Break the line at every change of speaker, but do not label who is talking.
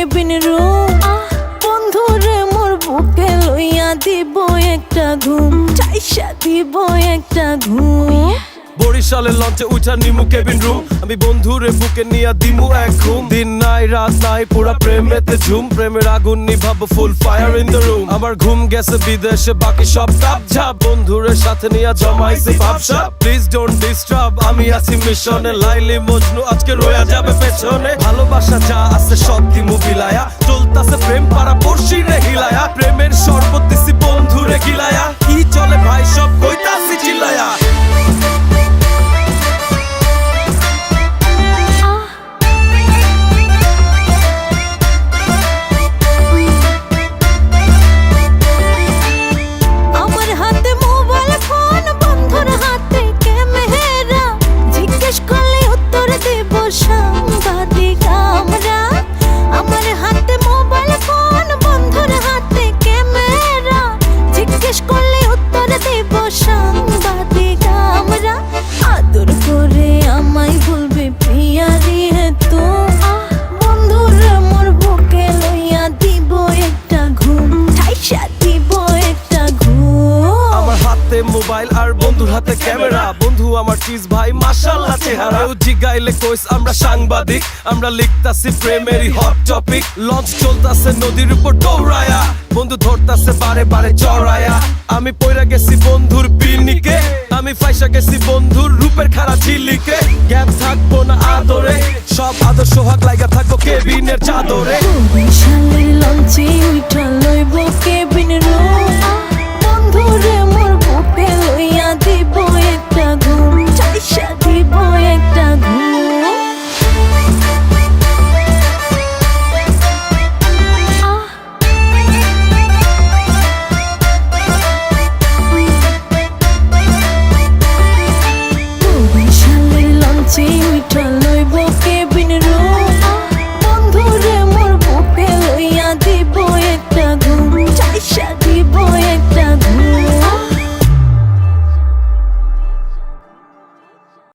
Cabin room. বন্ধুরে মোর বুকে লইয়া দিব একটা ঘুম। চাইসা দিব একটা ঘুম।
বরিশালের লঞ্চে উঠা নিমু কেবিন রুম। আমি বন্ধুরে বুকে নিয়া দিমু এক ঘুম। দিন নাই, রাত নাই, পুরা প্রেমেতে ঝুম। প্রেমের আগুন নিভাবো full fire in the room আমার ঘুম গেছে বিদেশে, বাকি সব টাপ ঝাপ। বন্ধুরের সাথে নিয়া জমাইছি ভাবসা প্লিজ ডোন্ট ডিস্টার্ব আমি আছি মিশনে। লাইলি মজনু আজকে রয়ে যাবে পেছনে। ভালোবাসা যা আছে সব দিমু বিলায়া।
হাতে মোবাইল
আর বন্ধুর হাতে ক্যামেরা। বন্ধু আমার চিজ ভাই, মাশাআল্লাহ চেহারা। জিগাইলে কইস, আমরা সাংবাদিক, আমরা লিখতাছি প্রেমেরই হট টপিক লঞ্চ চলতাছে নদীর উপর দৌড়ায়া। বন্ধু ধরতাছে বারে বারে চড়ায়া। আমি পয়রা গেছি বন্ধুর পিনিকে। আমি ফাইসা গেছি বন্ধুর রূপের খারাপ ঝিলিকে। গ্যাপ থাকব না আদরে। সব আদর সোহাগ লাগা থাকব কেবিনের চাদরে।
Only one